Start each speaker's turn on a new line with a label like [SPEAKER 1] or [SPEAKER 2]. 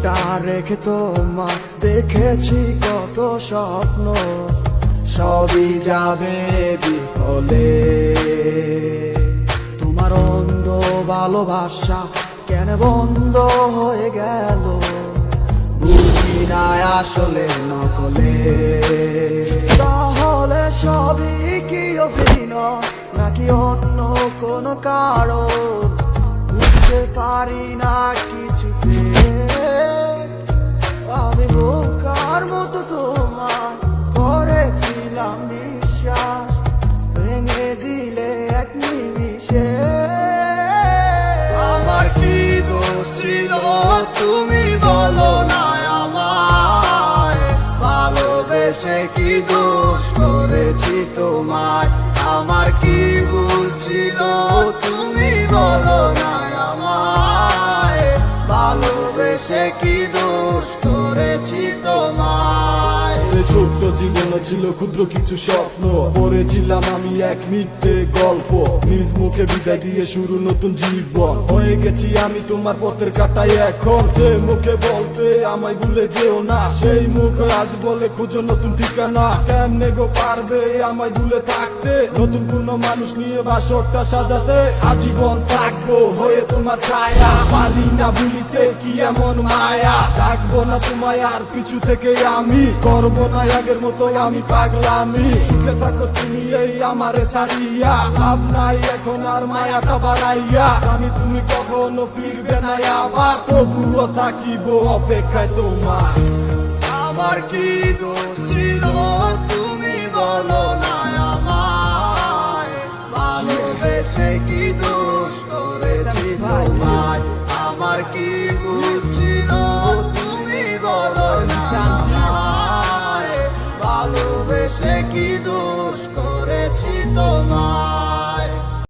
[SPEAKER 1] বুকটা রেখে তোমার দেখেছি কত স্বপ্ন, সবই যাবে বিফলে। তোমার অন্ধ ভালোবাসা কেন বন্ধ হয়ে গেল? বুঝি না আসলে নকলে। তাহলে সবই কি অভিনয়, নাকি অন্য কোনো কারণ? বুঝতে পারি না কিছুতে ভালোবেসে কি দোষ করেছি তোমার আমার কি ভুল ছিল? তুমি বলো না আমায়। ভালোবেসে কি দোষ করেছি তোমায়?
[SPEAKER 2] এই ছোট্ট জীবনে ছিল ক্ষুদ্র কিছু স্বপ্ন, পড়েছিলাম আমি এক মিথ্যে গল্প। নিজ মুখে বিদায় দিয়ে শুরু নতুন জীবন। হয়ে গেছি আমি তোমার পথের কাটাই এখন। যে মুখে বলতে আমায় ভুলে যেও না। সেই মুখ আজ বলে খুঁজো নতুন ঠিকানা। কেমনে গো পারবে আমায় ভুলে থাকতে? নতুন কোন মানুষ নিয়ে বাসরটা সাজাতে আজীবন থাকব হয়ে তোমার ছায়া। পারি না ভুলিতে কি এমন মায়া। থাকব না তোমায় আর পিছু থেকে আমি। করব না আগের মতো আমি পাগলামি। সুখে থাকো তুমি এই আমারে সারিয়া। লাভ নাই, এখন আর মায়াটা বাড়াইয়া। জানি তুমি কখনো ফিরবে না, আবার তবুও থাকিব অপেক্ষায় তোমার।
[SPEAKER 1] আমার কি দোষ ছিল, তুমি বলো না কি দোষ করেছি আমার কি তুমি কি দোষ